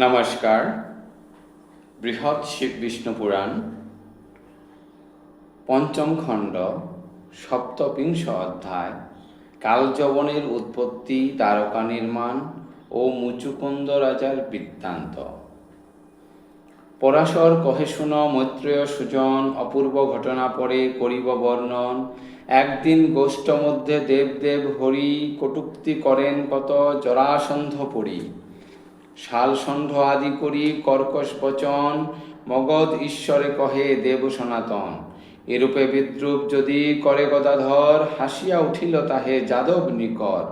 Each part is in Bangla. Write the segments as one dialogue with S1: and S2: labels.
S1: নমস্কার, বৃহৎ শিব বিষ্ণু পুরাণ, পঞ্চম খণ্ড সপ্তবিংশ অধ্যায়। কালযবনের উৎপত্তি তারকা নির্মাণ ও মুচুকুন্দ রাজার বৃত্তান্ত। পরাশর কহে শুন, মৈত্রেয় সুজন, অপূর্ব ঘটনা পরে করিব বর্ণন। একদিন গোষ্ঠ মধ্যে দেবদেব হরি কটুক্তি করেন কত জরাসন্ধ পড়ি শাল ষণ্ড আদি করি, কর্কশ বচন মগধ ঈশ্বরে কহে দেব সনাতন। এরূপে বিদ্রুপ যদি করে গদাধর, হাসিয়া উঠিল তাহে যাদব নিকর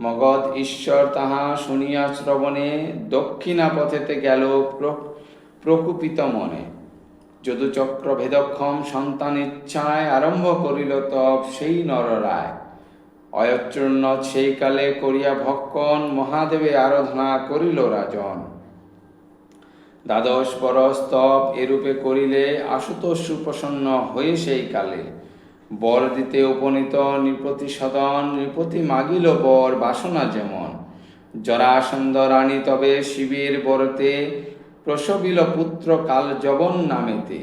S1: মগধ ঈশ্বর তাহা শুনিয়া শ্রবণে, দক্ষিণা পথেতে গেল প্র- প্রকুপিত মনে। যদুচক্র ভেদক্ষম সন্তান ইচ্ছায় আরম্ভ করিল তব সেই নররায়। অয়চূর্ণ সেই কালে করিয়া ভক্ষণ মহাদেবে আরাধনা করিল রাজন। দ্বাদশ বরস তপ এরূপে করিলে আশুতোষ সুপ্রসন্ন হয়ে সেই কালে। বর দিতে উপনীত নৃপতি সদন নৃপতি মাগিল বর বাসনা যেমন। জরাসন্ধ রানী তবে শিবের বরতে প্রসবিল পুত্র কাল যবন নামেতে।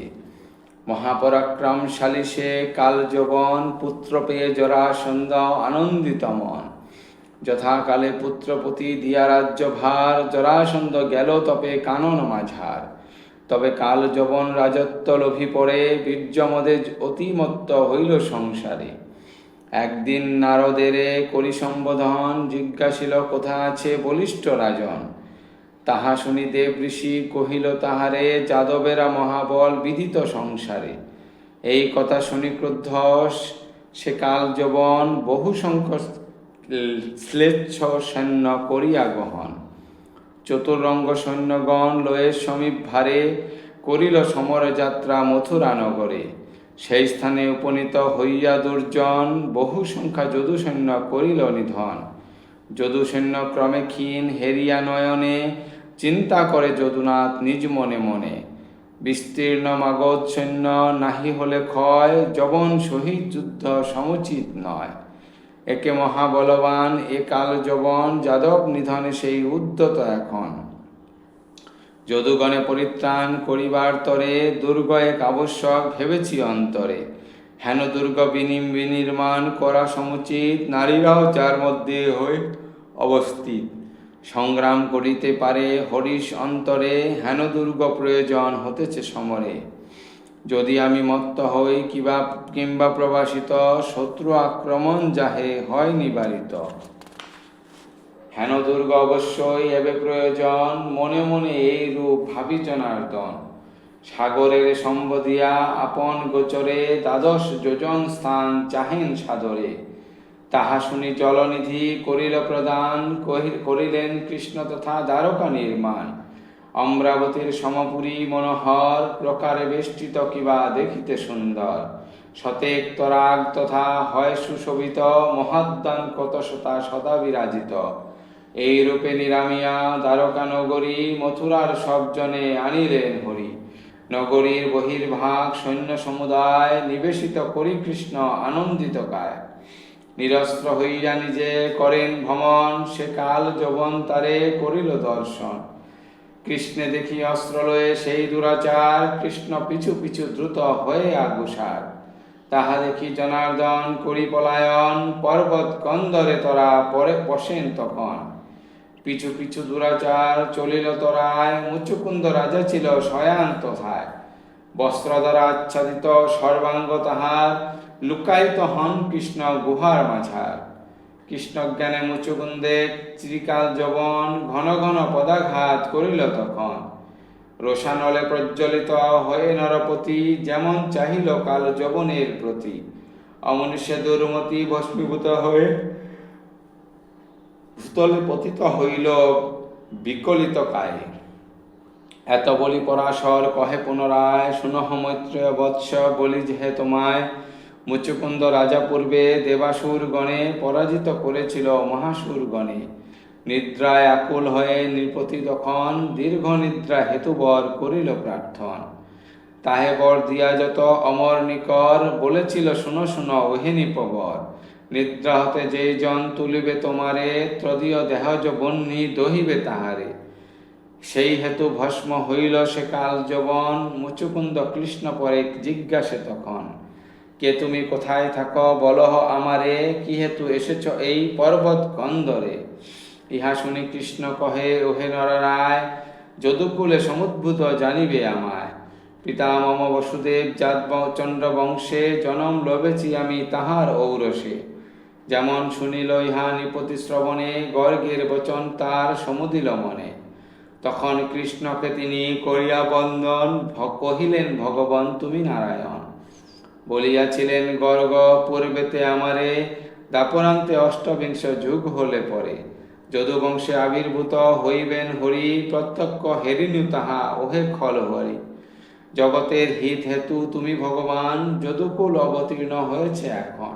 S1: মহাপরাক্রমশালী সে কালযবন পুত্র পেয়ে জরাসন্ধ আনন্দিত মন যথাকালে পুত্রপতি দিয়া রাজ্য ভার জরাসন্ধ গেল তপে কানন মাঝার। তবে কাল যবন রাজত্ব লোভি পড়ে বীর্যমদে অতিমত্ত হইল সংসারে। একদিন নারদেরে করি সম্বোধন জিজ্ঞাসিল, কোথা আছে বলিষ্ঠ রাজন? তাহা শুনি দেব ঋষি কহিল, তাহারে যাদবেরা মহাবল বিদিত সংসারে। এই কথা শুনি ক্রুদ্ধ সে কাল যবন বহু সংখ্যক শ্লেচ্ছ সৈন্য করিয়া গহন। চতুরঙ্গ সৈন্যগণ লয়ে সমীপ ভারে করিল সমরযাত্রা মথুরা নগরে সেই স্থানে উপনীত হইয়া দুর্জন বহু সংখ্যা যদু সৈন্য করিল নিধন। যদু সৈন্য ক্রমে ক্ষীণ হেরিয়া নয়নে চিন্তা করে যদুনাথ নিজ মনে মনে, বিস্তীর্ণ মাগধ সৈন্য নাহি হলে ক্ষয়, যবন শহীদ যুদ্ধ সমুচিত নয়। একে মহাবলবান, এ কাল যবন, যাদব নিধনে সেই উদ্যত এখন। যদুগণে পরিত্রাণ করিবার তরে দুর্গ এক আবশ্যক ভেবেছি অন্তরে। হেন দুর্গ বিনিম বিনির্মাণ করা সমুচিত, নারীরাও যার মধ্যে হয়ে অবস্থিত। সংগ্রাম করিতে পারে, হরিশ অন্তরে হেন দুর্গ প্রয়োজন হতেছে সমরে। যদি আমি মত্ত হই কিবা কিংবা প্রবাসিত, শত্রু আক্রমণ যাহে হয় নিবারিত। হেন দুর্গ অবশ্যই এবে প্রয়োজন, মনে মনে এই রূপ ভাবি জনার্দন সাগরের সম্বদিয়া আপন গোচরে দ্বাদশ যোজন স্থান চাহেন সাদরে। তাহা শুনি জলনিধি করিল প্রদান করিলেন কৃষ্ণ তথা দ্বারকা নির্মাণ। অমরাবতীর সমপুরী মনোহর প্রকারে বেষ্টিত কিবা দেখিতে সুন্দর। সতেক তরাগ তথা হয় সুশোভিত মহাদ্দান কত শতা সদা বিরাজিত। এই রূপে নিরামিয়া দ্বারকা নগরী মথুরার সবজনে আনিলেন হরি। নগরীর বহির্ভাগ সৈন্য সমুদায় নিবেশিত করি কৃষ্ণ আনন্দিত কায় নিরস্ত্র হইয়া নিজে করেন ভ্রমণ, সে কাল যবন তারে করিল দর্শন। কৃষ্ণে দেখি অস্ত্র লয়ে সেই দুরাচার, কৃষ্ণ পিছু পিছু দ্রুত হয়ে আগুসার। তাহা দেখি জনার্দন করি পলায়ন পর্বত কন্দরে তরা পরে বসেন তখন। পিছু পিছু দুরাচার চলিল তরায়, মুচুকুন্দ রাজা ছিল শয়ান তথায় বস্ত্র দ্বারা আচ্ছাদিত, সর্বাঙ্গ তাহার লুকায়িত হন কৃষ্ণ গুহার মাঝার। কৃষ্ণ জ্ঞানে মুচুকুন্দে চিরিকাল যবন ঘন ঘন পদাঘাত করিল তখন। রোষানলে প্রজ্বলিত হয়ে নরপতি যেমন চাহিল কাল যবনের প্রতি। অমনুষ্য দুর্মতি ভস্মীভূত হয়ে ভূতলে পতিত হইল বিকলিত কায়ে। এত বলি পরাশর কহে পুনরায়, শুনহ মৈত্রেয় বৎস, বলি যে তোমায় মুচুকুন্দ রাজা পূর্বে দেবাসুর গণে পরাজিত করেছিল মহাসুর গণে নিদ্রায় আকুল হয়ে নৃপতি তখন দীর্ঘ নিদ্রা হেতুবর করিল প্রার্থন। তাহে বর দিয়া যত অমর নিকর, বলেছিল, শুনো শুনো, ওহিনী পবর নিদ্রা হতে যেই জন তুলিবে তোমারে, ত্রদীয় দেহজ বন্যী দহিবে তাহারে। সেই হেতু ভস্ম হইল সে কাল যবন, মুচুকুন্দ কৃষ্ণ পরে জিজ্ঞাসে তখন কে তুমি কোথায় থাকো, বলহ আমারে কি হেতু এসেছ এই পর্বত কন্দরে। ইহা শুনি কৃষ্ণ কহে, ওহে নররায় যদুকুলে সমুদ্ভূত জানিবে আমায়। পিতা মম বসুদেব, জাত চন্দ্র বংশে, জনম লবেছি আমি তাহার ঔরসে। যেমন শুনিল ইহা নিপতি শ্রবণে, গর্গের বচন তার সমুদিল মনে। তখন কৃষ্ণকে তিনি করিয়া বন্দন কহিলেন, ভগবান, তুমি নারায়ণ। বলিয়াছিলেন গর্গ পূর্বেতে আমারে দাপরান্তে অষ্টবিংশ যুগ হলে পরে। যদুবংশে আবির্ভূত হইবেন হরি, প্রত্যক্ষ হেরিনু তাহা ওহে খল হরি জগতের হিত হেতু তুমি ভগবান, যদুকুল অবতীর্ণ হয়েছে এখন।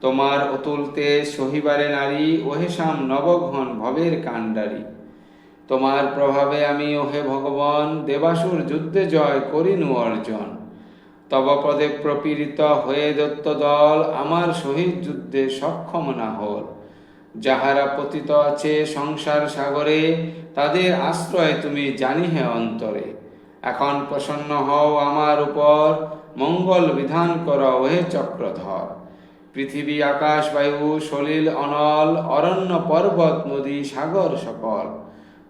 S1: তোমার অতুলতে সহিবারে নারী, ওহে শাম নবঘন ভবের কাণ্ডারী। তোমার প্রভাবে আমি, ওহে ভগবান, দেবাসুর যুদ্ধে জয় করিনু অর্জন। তব পদে প্রপীড়িত হয়ে দত্ত দল আমার সহিত যুদ্ধে সক্ষম না হল। যাহারা পতিত আছে সংসার সাগরে, তাদের আশ্রয় তুমি জানিহে অন্তরে। এখন প্রসন্ন হও আমার উপর, মঙ্গল বিধান কর ওহে চক্রধর। পৃথিবী, আকাশ, বায়ু, সলিল, অনল, অরণ্য, পর্বত, নদী, সাগর সকল।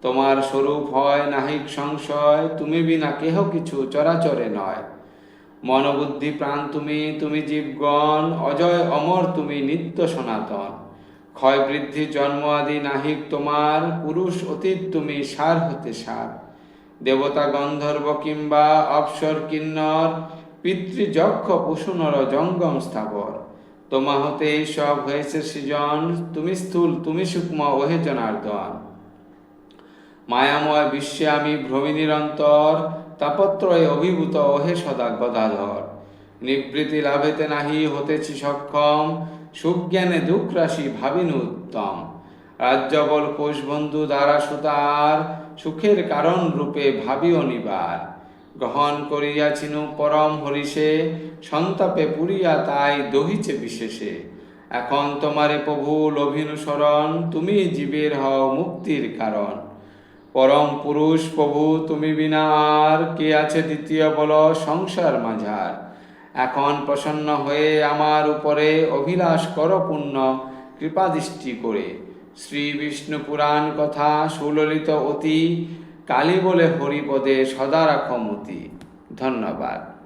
S1: তোমার স্বরূপ হয় নাহিক সংশয়, তুমি বিনা কেহ কিছু চরাচরে নয়। মনোবুদ্ধি প্রাণ তুমি তুমি জীবগণ, অজয় অমর তুমি নিত্য সনাতন। ক্ষয় বৃদ্ধি জন্ম আদি নাহিক তোমার, পুরুষ অতীত তুমি সার হতে সার। দেবতা গন্ধর্ব কিংবা অপসর কিন্নর, পিতৃযক্ষ পশুনর জঙ্গম স্থাবর। তোমা হতেই সব হয়েছে সৃজন, তুমি স্থূল, তুমি সূক্ষ্ম, ওহে জনার্দন। মায়াময় বিশ্বে আমি ভ্রমি নিরন্তর তাপত্রয়ে অভিভূত ওহে সদা গদাধর নিবৃত্তি লাভেতে নাহি হতেছি সক্ষম, সুজ্ঞানে দুঃখ রাশি ভাবিনু উত্তম। রাজ্যবল কোষবন্ধু দ্বারা সুতার সুখের কারণ রূপে ভাবিও নিবার। গ্রহণ করিয়াছিনু পরম হরিষে, সন্তাপে পুরিয়া তাই দহিছে বিশেষে। এখন তোমারে প্রভু লভিনুসরণ তুমি জীবের হও মুক্তির কারণ। পরম পুরুষ প্রভু, তুমি বিনা আর কে আছে দ্বিতীয় বল সংসার মাঝার? এখন প্রসন্ন হয়ে আমার উপরে অভিলাষ কর পুণ্য কৃপা দৃষ্টি করে। শ্রী বিষ্ণু পুরাণ কথা সুললিত অতি, কালী বলে হরিপদে সদা রাখমতি ধন্যবাদ।